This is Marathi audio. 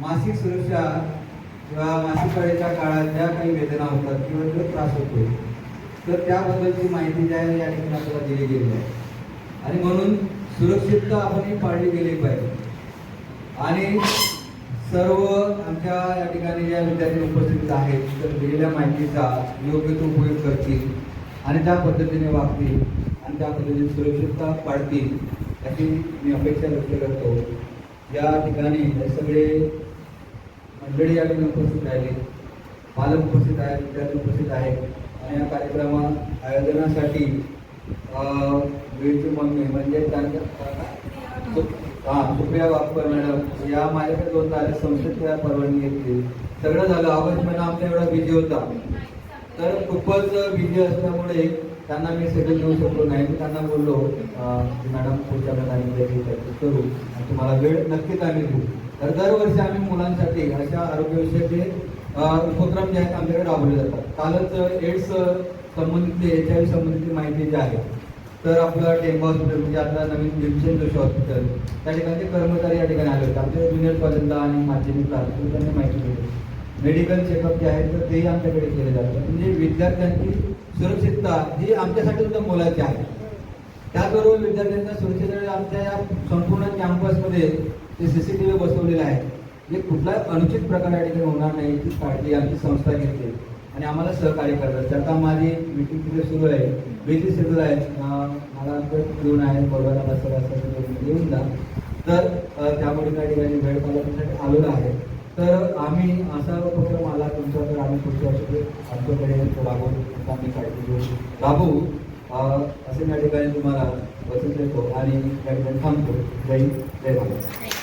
मासिक सुरक्षा किंवा मासिक पाळीच्या काळात ज्या काही वेदना होतात किंवा जो त्रास होतो तर त्याबद्दलची माहिती ज्या आहे या ठिकाणी आपल्याला दिली गेली आहे. आणि म्हणून सुरक्षितता आपण ही पाळली गेली पाहिजे. आणि सर्व आमच्या या ठिकाणी ज्या विद्यार्थी उपस्थित आहेत तर दिलेल्या माहितीचा योग्य तो उपयोग करतील आणि त्या पद्धतीने वागतील आणि त्या पद्धतीने सुरक्षितता पाळतील याची मी अपेक्षा व्यक्त करतो. या ठिकाणी हे सगळे मंडळी या ठिकाणी उपस्थित राहिले पालक उपस्थित आहेत विद्यार्थी उपस्थित आहेत. आणि या कार्यक्रमा आयोजनासाठी वेळची मम्मी म्हणजे त्यांच्या हां हा सुप्रिया वापर मॅडम. या माझ्याकडे दोन तारीख संसदेच्या परवानगी घेतली. सगळं झालं. ऑगस्ट महिना आमचा एवढा बिझी होता. तर खूपच बिझी असल्यामुळे त्यांना मी सगळं देऊ शकलो नाही. मी त्यांना बोललो की मॅडम पुढच्या महिन्यामध्ये करू आणि तुम्हाला वेळ नक्कीच आम्ही देऊ. तर दरवर्षी आम्ही मुलांसाठी अशा आरोग्यविषयीचे उपक्रम जे आहेत आमच्याकडे राबवले जातात. कालच एड्स संबंधित एच आय व्ही माहिती जी आहे तर आपलं टेंबा हॉस्पिटल म्हणजे आता नवीन भीमसेन जोशी हॉस्पिटल त्या ठिकाणी कर्मचारी या ठिकाणी आले होते. आमच्या ज्युनियर कॉलेजला आणि माध्यमिक त्यांनी माहिती दिली. मेडिकल चेकअप जे आहे तर तेही आमच्याकडे केले जातात. म्हणजे विद्यार्थ्यांची सुरक्षितता ही आमच्यासाठी सुद्धा मोलाची आहे. त्याचबरोबर विद्यार्थ्यांच्या सुरक्षितता आमच्या या संपूर्ण कॅम्पसमध्ये जे सी सी टी व्ही बसवलेले आहेत जे कुठलाही अनुचित प्रकार या ठिकाणी होणार नाही ती काळजी आमची संस्था घेते आणि आम्हाला सहकार्य करतात. आता माझी मीटिंग तिथे सुरू आहे. बिझी शेड्यूल आहे. मला घेऊन आहे. बोलवायला बसायला असं येऊन जा. तर त्यामुळे त्या ठिकाणी वेळ पालकांसाठी आलेलो आहे. तर आम्ही असा उपक्रम आला तुमच्याकडे आम्ही पुढच्या वर्षी आमच्याकडे तो राबवू आम्ही काळजी राबवू असे या ठिकाणी तुम्हाला वचन देतो आणि या ठिकाणी थांबतो. जय जय भारत.